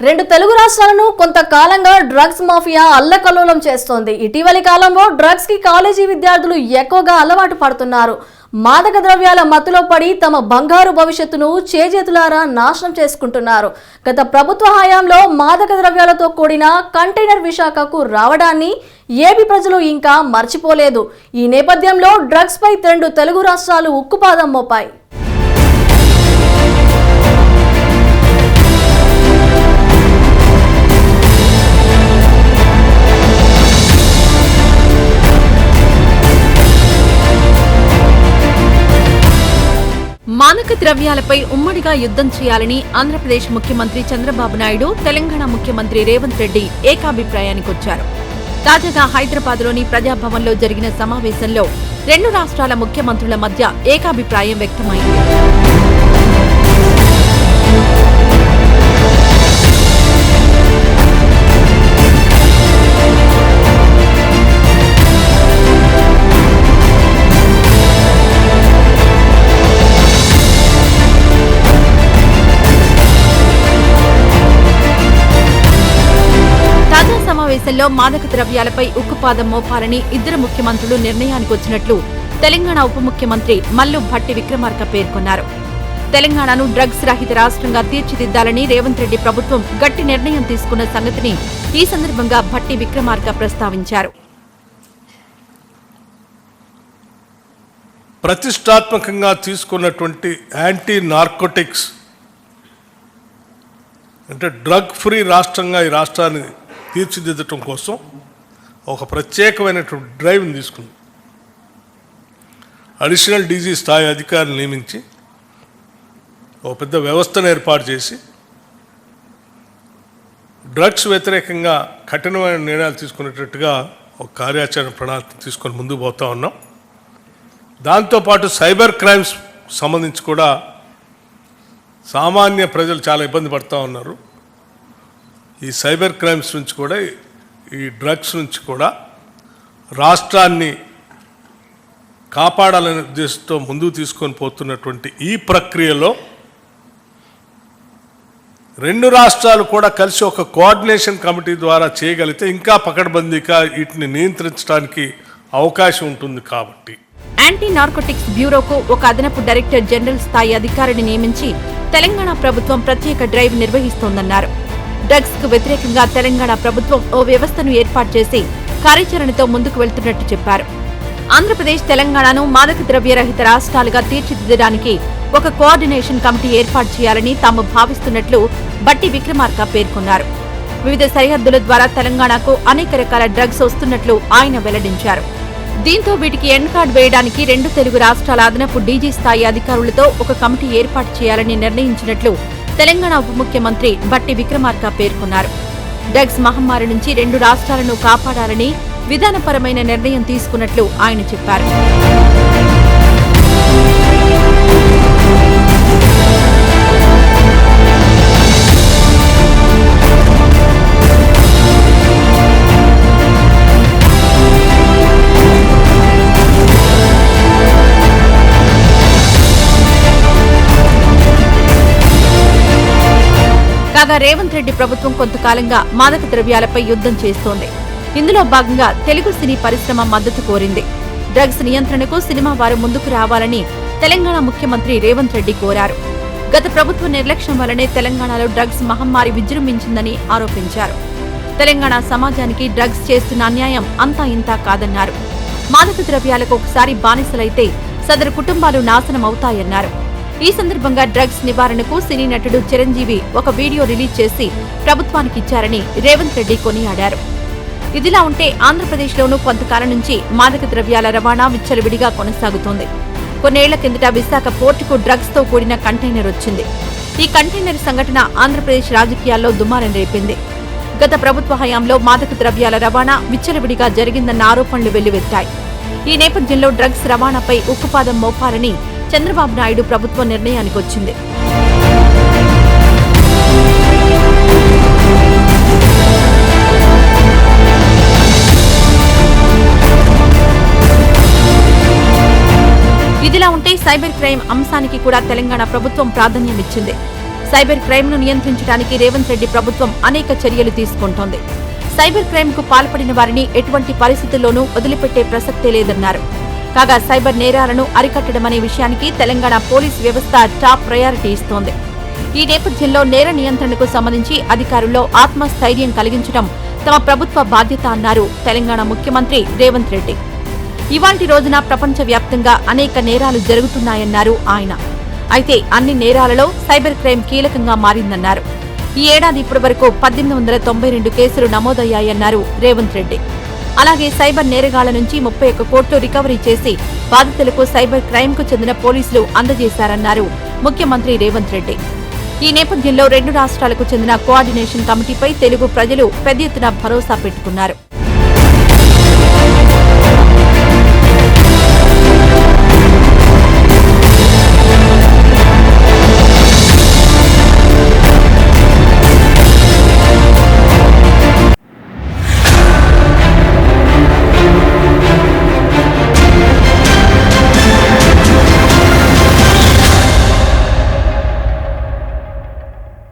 రెండు తెలుగు రాష్ట్రాలను కొంతకాలంగా డ్రగ్స్ మాఫియా అల్లకల్లోలం చేస్తోంది. ఇటీవలి కాలంలో డ్రగ్స్కి కాలేజీ విద్యార్థులు ఎక్కువగా అలవాటు పడుతున్నారు. మాదక ద్రవ్యాల మత్తులో పడి తమ బంగారు భవిష్యత్తును చేజేతులారా నాశనం చేసుకుంటున్నారు. గత ప్రభుత్వ హయాంలో మాదక ద్రవ్యాలతో కూడిన కంటైనర్ విశాఖకు రావడాన్ని ఏపీ ప్రజలు ఇంకా మర్చిపోలేదు. ఈ నేపథ్యంలో డ్రగ్స్పై రెండు తెలుగు రాష్ట్రాలు ఉక్కుపాదం మోపాయి. మానక ద్రవ్యాలపై ఉమ్మడిగా యుద్ధం చేయాలని ఆంధ్రప్రదేశ్ ముఖ్యమంత్రి చంద్రబాబు నాయుడు తెలంగాణ ముఖ్యమంత్రి రేవంత్ రెడ్డి ఏకాభిప్రాయానికొచ్చారు తాజాగా హైదరాబాద్లోని ప్రజాభవన్లో జరిగిన సమావేశంలో రెండు రాష్ట్రాల ముఖ్యమంత్రుల మధ్య ఏకాభిప్రాయం వ్యక్తమైంది. సమావేశంలో మాదక ద్రవ్యాలపై ఉక్కుపాదం మోపాలని ఇద్దరు ముఖ్యమంత్రులు నిర్ణయానికి వచ్చినట్లు తెలంగాణ ఉప ముఖ్యమంత్రి మల్లు భట్టి విక్రమార్క పేర్కొన్నారు. తెలంగాణను డ్రగ్స్ రహిత రాష్ట్రంగా తీర్చిదిద్దాలని రేవంత్ రెడ్డి ప్రభుత్వం గట్టి నిర్ణయం తీసుకున్న సంగతిని ఈ సందర్భంగా భట్టి విక్రమార్క ప్రస్తావించారు. ప్రతిష్టాత్మకంగా తీసుకున్నటువంటి యాంటీ నార్కోటిక్స్ అంటే డ్రగ్ ఫ్రీ రాష్ట్రంగా ఈ రాష్ట్రాన్ని తీర్చిదిద్దటం కోసం ఒక ప్రత్యేకమైనటువంటి డ్రైవ్ని తీసుకుంది అడిషనల్ డీజీ స్థాయి అధికారులు నియమించి ఒక పెద్ద వ్యవస్థను ఏర్పాటు చేసి డ్రగ్స్ వ్యతిరేకంగా కఠినమైన నిర్ణయాలు తీసుకునేటట్టుగా ఒక కార్యాచరణ ప్రణాళిక తీసుకొని ముందుకు పోతా ఉన్నాం. దాంతోపాటు సైబర్ క్రైమ్స్ సంబంధించి కూడా సామాన్య ప్రజలు చాలా ఇబ్బంది పడుతూ ఉన్నారు. ఈ సైబర్ క్రైమ్స్ నుంచి కూడా ఈ డ్రగ్స్ నుంచి కూడా రాష్ట్రాన్ని కాపాడాలనే ఉద్దేశంతో ముందుకు తీసుకొని పోతున్నటువంటి ఈ ప్రక్రియలో రెండు రాష్ట్రాలు కూడా కలిసి ఒక కోఆర్డినేషన్ కమిటీ ద్వారా చేయగలిగితే ఇంకా పకడ్బందీగా వీటిని నియంత్రించడానికి అవకాశం ఉంటుంది కాబట్టి. యాంటీ నార్కోటిక్స్ బ్యూరోకు ఒక అదనపు డైరెక్టర్ జనరల్ స్థాయి అధికారిని నియమించి తెలంగాణ ప్రభుత్వం ప్రత్యేక డ్రైవ్ నిర్వహిస్తోందన్నారు. డ్రగ్స్కు వ్యతిరేకంగా తెలంగాణ ప్రభుత్వం ఓ వ్యవస్థను ఏర్పాటు చేసి కార్యాచరణతో ముందుకు వెళ్తున్నట్టు చెప్పారు. ఆంధ్రప్రదేశ్ తెలంగాణను మాదక ద్రవ్య రహిత రాష్ట్రాలుగా తీర్చిదిద్దడానికి ఒక కోఆర్డినేషన్ కమిటీ ఏర్పాటు చేయాలని తాము భావిస్తున్నట్లు బట్టి విక్రమార్క పేర్కొన్నారు. వివిధ సరిహద్దుల ద్వారా తెలంగాణకు అనేక రకాల డ్రగ్స్ వస్తున్నట్లు ఆయన వెల్లడించారు. దీంతో వీటికి ఎండ్ కార్డ్ వేయడానికి రెండు తెలుగు రాష్ట్రాల అదనపు డీజీ స్థాయి అధికారులతో ఒక కమిటీ ఏర్పాటు చేయాలని నిర్ణయించినట్లు తెలంగాణ ఉప ముఖ్యమంత్రి బట్టి విక్రమార్క పేర్కొన్నారు. డ్రగ్స్ మహమ్మారి నుంచి రెండు రాష్ట్రాలను కాపాడాలని విధానపరమైన నిర్ణయం తీసుకున్నట్లు ఆయన చెప్పారు. కాగా రేవంత్ రెడ్డి ప్రభుత్వం కొంతకాలంగా మాదక ద్రవ్యాలపై యుద్ధం చేస్తోంది. ఇందులో భాగంగా తెలుగు సినీ పరిశ్రమ మద్దతు కోరింది. డ్రగ్స్ నియంత్రణకు సినిమా వారు ముందుకు రావాలని తెలంగాణ ముఖ్యమంత్రి రేవంత్ రెడ్డి కోరారు. గత ప్రభుత్వ నిర్లక్ష్యం వల్లనే తెలంగాణలో డ్రగ్స్ మహమ్మారి విజృంభించిందని ఆరోపించారు. తెలంగాణ సమాజానికి డ్రగ్స్ చేస్తున్న అన్యాయం అంతా ఇంతా కాదన్నారు. మాదక ద్రవ్యాలకు ఒకసారి బానిసలైతే సదరు కుటుంబాలు నాశనం అవుతాయన్నారు ఈ సందర్భంగా డ్రగ్స్ నివారణకు సినీ నటుడు చిరంజీవి ఒక వీడియో రిలీజ్ చేసి ప్రభుత్వానికి ఇచ్చారని రేవంత్ రెడ్డి కొనియాడారు. ఇదిలా ఉంటే ఆంధ్రప్రదేశ్లోనూ కొంతకాలం నుంచి మాదక ద్రవ్యాల రవాణా విచ్చలవిడిగా కొనసాగుతోంది. కొన్నేళ్ళ కిందట విశాఖ పోర్టుకు డ్రగ్స్తో కూడిన కంటైనర్ వచ్చింది. ఈ కంటైనర్ సంఘటన ఆంధ్రప్రదేశ్ రాజకీయాల్లో దుమారం రేపింది. గత ప్రభుత్వ హయాంలో మాదక ద్రవ్యాల రవాణా విచ్చలవిడిగా జరిగిందన్న ఆరోపణలు వెల్లువెత్తాయి. ఈ నేపథ్యంలో డ్రగ్స్ రవాణాపై ఉక్కుపాదం మోపాలని చంద్రబాబు నాయుడు ప్రభుత్వం నిర్ణయానికి వచ్చింది. ఇదిలా ఉంటే సైబర్ క్రైమ్ అంశానికి కూడా తెలంగాణ ప్రభుత్వం ప్రాధాన్యమిచ్చింది. సైబర్ క్రైమ్ను నియంత్రించడానికి రేవంత్ రెడ్డి ప్రభుత్వం అనేక చర్యలు తీసుకుంటోంది. సైబర్ క్రైమ్కు పాల్పడిన వారిని ఎటువంటి పరిస్థితుల్లోనూ వదిలిపెట్టే ప్రసక్తే లేదన్నారు. కాగా సైబర్ నేరాలను అరికట్టడం అనే విషయానికి తెలంగాణ పోలీస్ వ్యవస్థ టాప్ ప్రయారిటీ ఇస్తోంది. ఈ నేపథ్యంలో నేర నియంత్రణకు సంబంధించి అధికారుల్లో ఆత్మస్థైర్యం కలిగించడం తమ ప్రభుత్వ బాధ్యత అన్నారు తెలంగాణ ముఖ్యమంత్రి రేవంత్ రెడ్డి. ఇవాంటి రోజున ప్రపంచవ్యాప్తంగా అనేక నేరాలు జరుగుతున్నాయన్నారు ఆయన. అయితే అన్ని నేరాలలో సైబర్ క్రైమ్ కీలకంగా మారిందన్నారు. ఈ ఏడాది ఇప్పటి వరకు పద్దెనిమిది వందల తొంభై రెండు కేసులు నమోదయ్యాయన్నారు రేవంత్ రెడ్డి. అలాగే సైబర్ నేరగాళ్ళ నుంచి ముప్పై ఒక్క కోట్లు రికవరీ చేసి బాధితులకు సైబర్ క్రైమ్కు చెందిన పోలీసులు అందజేశారన్నారు. ముఖ్యమంత్రి రేవంత్ రెడ్డి. ఈ నేపథ్యంలో రెండు రాష్ట్రాలకు చెందిన కోఆర్డినేషన్ కమిటీపై తెలుగు ప్రజలు పెద్ద ఎత్తున భరోసా పెట్టుకున్నారు.